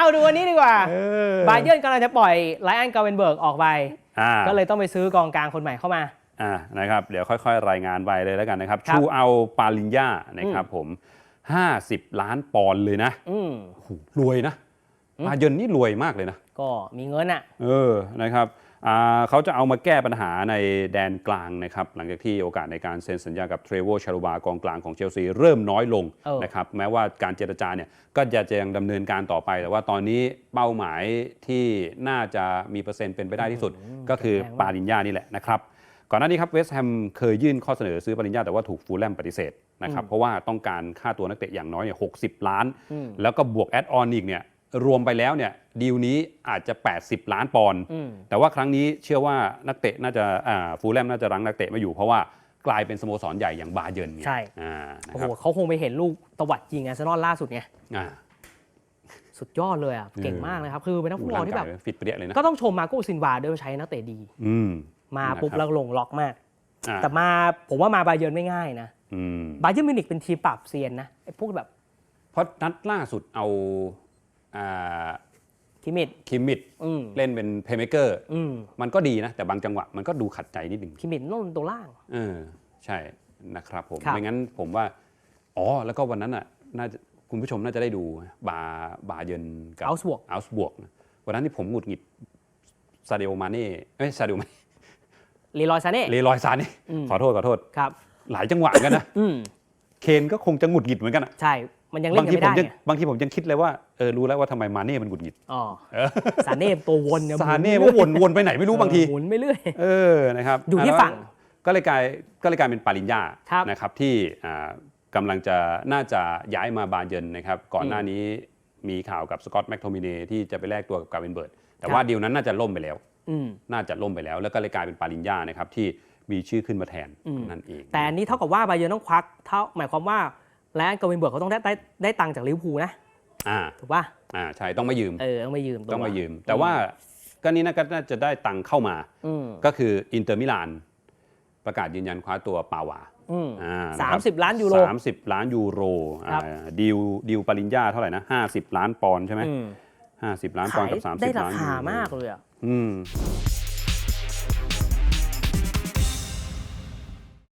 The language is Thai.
เอาดูอันนี้ดีกว่าเออบาเยิร์นกำลังจะปล่อยไลอ n นกาเวนเบิร์กออกไป อ่าก็เลยต้องไปซื้อกองกลางคนใหม่เข้ามา อ่านะครับเดี๋ยวค่อย ๆ รายงานไปเลยแล้วกันนะครับ ครับ ชูเอาปาลินยานะครับผม 50 ล้านปอนด์เลยนะอืม โอ้โหรวยนะบาเยิร์นนี่รวยมากเลยนะ ก็มีเงินอะ เออ นะครับอ่า เขาจะเอามาแก้ปัญหาในแดนกลางนะครับหลังจากที่โอกาสในการเซ็นสัญญากับเทรเวลชารูบากองกลางของเชลซีเริ่มน้อยลงเออนะครับแม้ว่าการเจรจาเนี่ยก็จะจะยังดำเนินการต่อไป แต่ว่าตอนนี้เป้าหมายที่น่าจะมีเปอร์เซ็นต์เป็นไปได้ที่สุด ก็คือปาลินยานี่แหละนะครับก่อนหน้านี้ครับเวสต์แฮมเคยยื่นข้อเสนอซื้อปาลินยาแต่ว่าถูกฟูลแลมปฏิเสธนะครับเพราะว่าต้องการค่าตัวนักเตะอย่างน้อยเนี่ย60ล้านอืมแล้วก็บวกแอดออนอีกเนี่ย รวมไปแล้วเนี่ยดีลนี้อาจจะ 80 ล้านปอนด์อืมแต่ว่าครั้งนี้เชื่อว่านักเตะน่าจะอ่าฟูลแลมน่าจะรั้งนักเตะไม่อยู่เพราะว่ากลายเป็นสโมสรใหญ่อย่างบาเยิร์นไงใช่อ่านะโอ้คโหรับเขาคงไปเห็นลูกตวัดยิงอาร์เซนอลล่าสุดไงอ่าสุดยอดเลยอะเก่งมากเลยครับ คือเป็นนักฟุตบอลที่แบบร่างกายฟิตเปรี้ยเลยนะก็ต้องชมมาโกซินวาด้วยว่าใช้นักเตะดีอืมมาปุ๊บนะครับแล้วลงล็อกมากอ่าแต่มาผมว่ามาบาเยิร์นไม่ง่ายนะอืมบาเยิร์นมิวนิกเป็นทีมปรับเซียนนะไอ้พวกแบบเพราะนัดล่าสุดเอาอ่า คิมิดคิมมิดอืมเล่นเป็นเพย์เมเกอร์อืมมันก็ดีนะ แต่บางจังหวะมันก็ดูขัดใจนิดหนึ่งคิมิดโน่นตัวล่าง เออใช่นะครับผม ครับ ไม่งั้นผมว่า อ๋อ แล้วก็วันนั้นอะน่าจะคุณผู้ชมน่าจะได้ดูบาบาเยิร์นกับ เอาส์บวก อัลส์บวกนะวันนั้นที่ผมหงุดหงิดซาเดโอมาเน่เอ้ยซาเดโอมาเน่เลรอยซาเน่ เลรอยซาเน่อืม ขอโทษ ขอโทษ ครับ หลายจังหวะเหมือนกันนะ อืม เคนก็คงจะหงุดหงิดเหมือนกันอะใช่ มันยังเล่บานงกันทีไม่ผมได้ยังไงบางทีผมยังคิดเลยว่าเออรู้แล้วว่าทำไมมาเน่มันหงุดหงิดอ๋อซาเน่ตัววนเนี่ยซาเน่ว่าวนวนไปไหนไม่รู้บางที หมุนไปเรื่อย เออ นะครับอยู่ที่แล้วฝั่งก็เลยกลายก็เลยกลายเป็นปาลินยาครับ นะครับที่อ่ากำลังจะน่าจะย้ายมาบาเยิร์นนะครับ ก่อนหน้านี้มีข่าวกับสกอตแมคโทมิเนที่จะไปแลกตัวกับกาเวนเบิร์ดแต่ว่าดีลนั้นน่าจะล่มไปแล้ว อืม น่าจะล่มไปแล้ว แล้วก็เลยกลายเป็นปาลินยานะครับที่ มีชื่อขึ้นมาแทนอืมนั่นเอง แต่อันนี้เท่ากับว่าบาเยิร์นต้องควักเท่าหมายความว่าและกวินเบิร์กเขาต้องได้ได้ได้ตังค์จากลิเวอร์พูลนะอ่าถูกป่ะอ่าใช่ต้องมายืมเออต้องไปยืมตัวต้องมายืม แต่ว่าก็นี่น่าก็น่าจะได้ตังค์เข้ามาอืมก็คืออินเตอร์มิลานประกาศยืนยันคว้าตัวปาวาอืมอ่สามนะครับสิบล้านยูโรสามสิบล้านยูโรครับอ่าดีลดีลปริญญาเท่าไหร่นะห้าสิบล้านปอนด์ใช่ไหมอืมห้าสิบล้านปอนขายด์กับสามสิได้บราล้านยูคาโรมากเลยอะอืม